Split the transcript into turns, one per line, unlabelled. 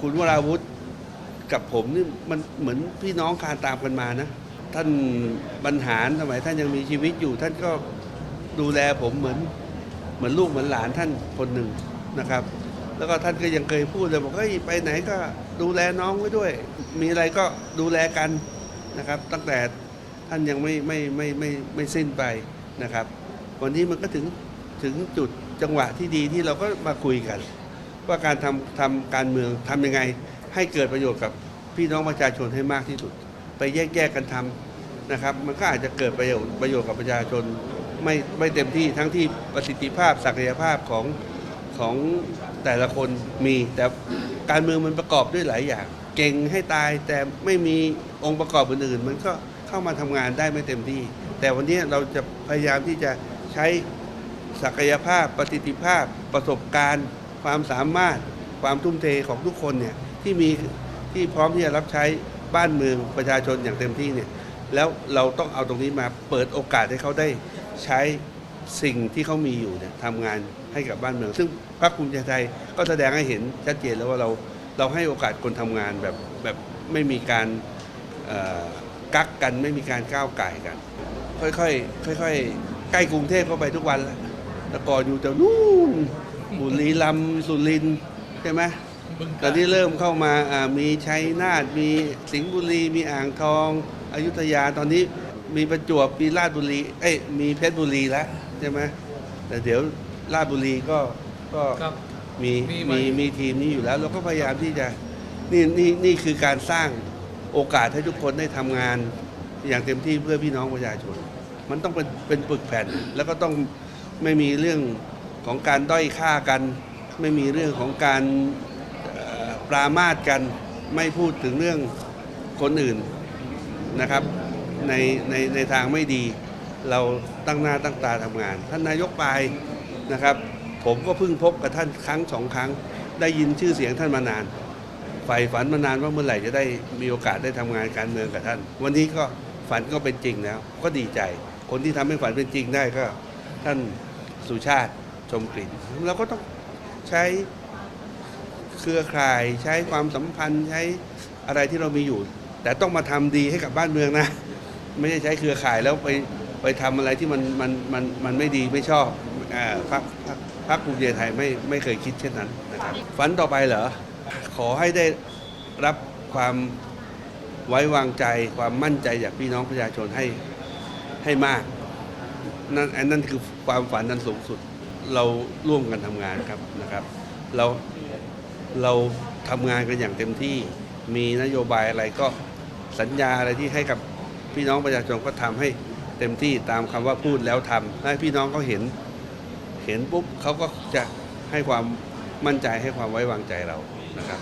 คุณวราวุธกับผมนี่มันเหมือนพี่น้องคานตามกันมานะ ท่านบรรหารสมัยท่านยังมีชีวิตอยู่ ท่านก็ดูแลผมเหมือนเหมือนลูกเหมือนหลานท่านคนหนึ่งนะครับ แล้วก็ท่านก็ยังเคยพูดเลยบอกเฮ้ยไปไหนก็ดูแลน้องไว้ด้วย มีอะไรก็ดูแลกันนะครับ ตั้งแต่ท่านยังไม่ไม่ไม่ไม่ไม่สิ้นไปนะครับ วันนี้มันก็ถึงถึงจุดจังหวะที่ดีที่เราก็มาคุยกัน ว่าการทำทำการเมืองทำยังไง ให้เกิดประโยชน์กับพี่น้องประชาชนให้มากที่สุด ไปแยกแยกกันทำนะครับ มันก็อาจจะเกิดประโยชน์ประโยชน์กับประชาชนไม่ไม่เต็มที่ทั้งที่ประสิทธิภาพศักยภาพของของแต่ละคนมีแต่การเมืองมันประกอบด้วยหลายอย่าง เก่งให้ตายแต่ไม่มีองค์ประกอบอื่นๆ มันก็เข้ามาทำงานได้ไม่เต็มที่ แต่วันนี้เราจะพยายามที่จะใช้ศักยภาพประสิทธิภาพประสบการณ์ ความสามารถความทุ่มเทของทุกคนเนี่ยที่มีที่พร้อมที่จะรับใช้บ้านเมืองประชาชนอย่างเต็มที่เนี่ยแล้วเราต้องเอาตรงนี้มาเปิดโอกาสให้เขาได้ใช้สิ่งที่เขามีอยู่เนี่ยทำงานให้กับบ้านเมือง ซึ่งพรรคภูมิใจไทยก็แสดงให้เห็นชัดเจนแล้วว่าเราเราให้โอกาสคนทำงานแบบแบบไม่มีการอ่อกักกันไม่มีการก้าวไก่กัน ค่อยๆค่อยๆใกล้กรุงเทพเข้าไปทุกวันแล้วแต่ก่อนอยู่แต่นู่น บุรีรัมย์สุรินทร์ใช่ไหมตอนนี้เริ่มเข้ามาอ่ามีชัยนาทมีสิงห์บุรี มีอ่างทองอยุธยาตอนนี้มีประจวบมีราชบุรี เอ้ยมีเพชรบุรีแล้วใช่ไหมแต่เดี๋ยวราชบุรีก็ก็
ครับ
มี
มีไหม
มีมีทีมนี้อยู่แล้วเราก็พยายามที่จะนี่นี่นี่คือการสร้างโอกาสให้ทุกคนได้ทำงาน อย่างเต็มที่เพื่อพี่น้องประชาชน มันต้องเป็นเป็นปึกแผ่น แล้วก็ต้องไม่มีเรื่อง ของการด้อยค่ากัน ไม่มีเรื่องของการปรามาสกัน ไม่พูดถึงเรื่องคนอื่นนะครับในในในทางไม่ดี เราตั้งหน้าตั้งตาทำงาน ท่านนายกปลายนะครับ ผมก็เพิ่งพบกับท่านครั้งสองครั้ง ได้ยินชื่อเสียงท่านมานานใฝ่ฝันมานานว่าเมื่อไหร่จะได้มีโอกาสได้ทำงานการเมืองกับท่าน วันนี้ก็ฝันก็เป็นจริงแล้ว ก็ดีใจ คนที่ทำให้ฝันเป็นจริงได้ก็ท่านสุชาติ มกลิ่นเราก็ต้องใช้เครือข่าย ใช้ความสัมพันธ์ ใช้อะไรที่เรามีอยู่ แต่ต้องมาทำดีให้กับบ้านเมืองนะ ไม่ใช่ใช้เครือข่ายแล้วไปไปทำอะไรที่มันมันมันมันไม่ดีไม่ชอบอ่าคพรรคพรรคภูมิใจไทยไม่ไม่เคยคิดเช่นนั้นนะครับฝันต่อไปเหรอขอให้ได้รับความไว้วางใจความมั่นใจจากพี่น้องประชาชนให้ให้มากนั่นอันนั้นคือความฝันนั้นสูงสุด เราร่วมกันทำงานครับนะครับ เราเราทำงานกันอย่างเต็มที่มีนโยบายอะไรก็สัญญาอะไรที่ให้กับพี่น้องประชาชนก็ทำให้เต็มที่ตามคำว่าพูดแล้วทำให้พี่น้องเขาเห็นเห็นปุ๊บเขาก็จะให้ความมั่นใจให้ความไว้วางใจเรานะครับ